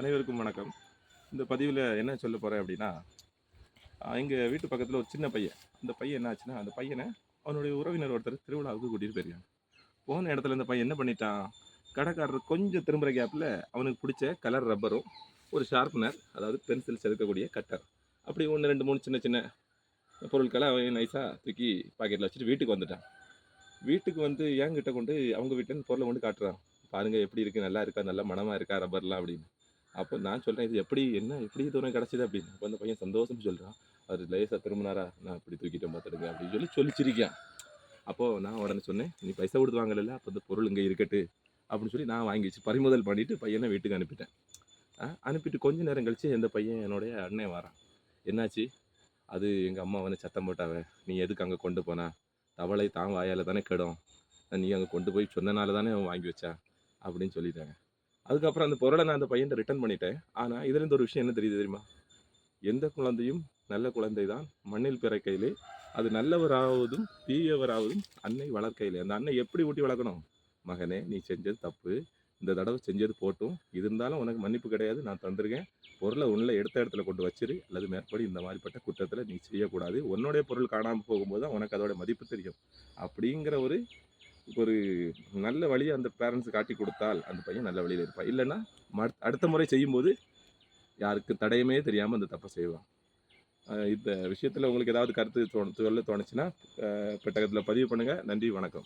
அனைவருக்கும் வணக்கம். இந்த பதிவில் என்ன சொல்ல போகிறேன் அப்படின்னா எங்கள் வீட்டு பக்கத்தில் ஒரு சின்ன பையன். அந்த பையன் என்ன ஆச்சுன்னா அந்த பையனை அவனுடைய உறவினர் ஒருத்தர் திருவிழாவுக்கு கூட்டிகிட்டு போயிருக்காங்க. போன இடத்துல இந்த பையன் என்ன பண்ணிட்டான்? கடைக்காரர் கொஞ்சம் திரும்புகிற கேப்பில் அவனுக்கு பிடிச்ச கலர் ரப்பரும் ஒரு ஷார்ப்னர் அதாவது பென்சில் செதுக்கக்கூடிய கட்டர் அப்படி ஒன்று ரெண்டு மூணு சின்ன சின்ன பொருட்களை அவன் நைஸாக தூக்கி பாக்கெட்டில் வச்சுட்டு வீட்டுக்கு வந்துட்டான். வீட்டுக்கு வந்து என்கிட்ட கொண்டு அவங்க வீட்டில் பொருளை கொண்டு காட்டுறான். பாருங்கள் எப்படி இருக்குது நல்லா இருக்கா? நல்லா மனமாக இருக்கா? ரப்பர்லாம் அப்படின்னு. அப்போ நான் சொல்கிறேன் இது எப்படி என்ன எப்படி தூரம் கிடச்சிது அப்படின்னு. அப்போ அந்த பையன் சந்தோஷம் சொல்கிறான் அவர் லேசாக திரும்பினாரா? நான் இப்படி தூக்கிட்டேன் பார்த்துடுங்க அப்படின்னு சொல்லி சொல்லிச்சிருக்கேன். அப்போது நான் உடனே சொன்னேன் நீ பைசா கொடுத்து வாங்கலைல்ல அப்போ அந்த பொருள் இங்கே இருக்கட்டு அப்படின்னு சொல்லி நான் வாங்கி வச்சு பறிமுதல் பண்ணிவிட்டு பையனை வீட்டுக்கு அனுப்பிட்டேன். அனுப்பிட்டு கொஞ்ச நேரம் கழித்து எந்த பையன் என்னுடைய அண்ணன் வரான். என்னாச்சு? அது எங்கள் அம்மா வந்து சத்தம் போட்டாவ? நீ எதுக்கு அங்கே கொண்டு போனா? தவளை தான் வாயால் தானே கெடும். நீ அங்கே கொண்டு போய் சொன்னனால தானே அவன் வாங்கி வச்சா? அப்படின்னு சொல்லிட்டாங்க. அதுக்கப்புறம் அந்த பொருளை நான் அந்த பையன் ரிட்டர்ன் பண்ணிட்டேன். ஆனால் இதுலேருந்து ஒரு விஷயம் என்ன தெரியுது தெரியுமா? எந்த குழந்தையும் நல்ல குழந்தை தான். மண்ணில் பிறக்கையிலே அது நல்லவராவதும் தீயவராவதும் அன்னை வளர்க்கையிலே. அந்த அன்னை எப்படி ஊட்டி வளர்க்கணும்? மகனே நீ செஞ்சது தப்பு. இந்த தடவை செஞ்சது போட்டும். இருந்தாலும் உனக்கு மன்னிப்பு கிடையாது. நான் தந்திருக்கேன். பொருளை உள்ள எடுத்த இடத்துல கொண்டு வச்சிரு. அல்லது மேற்படி இந்த மாதிரிப்பட்ட குற்றத்தில் நீ செய்யக்கூடாது. உன்னுடைய பொருள் காணாமல் போகும்போது தான் உனக்கு அதோட மதிப்பு தெரியும். அப்படிங்கிற ஒரு ஒரு நல்ல வழியை அந்த பேரண்ட்ஸ் காட்டி கொடுத்தால் அந்த பையன் நல்ல வழியில் இருப்பான். இல்லைன்னா ம- அடுத்த முறை செய்யும்போது யாருக்கு தடையுமே தெரியாமல் அந்த தப்பை செய்வான். இந்த விஷயத்தில் உங்களுக்கு ஏதாவது கருத்து தோணு சொல்ல தோணுச்சுன்னா பெட்டகத்தில் பதிவு பண்ணுங்கள் நன்றி வணக்கம்.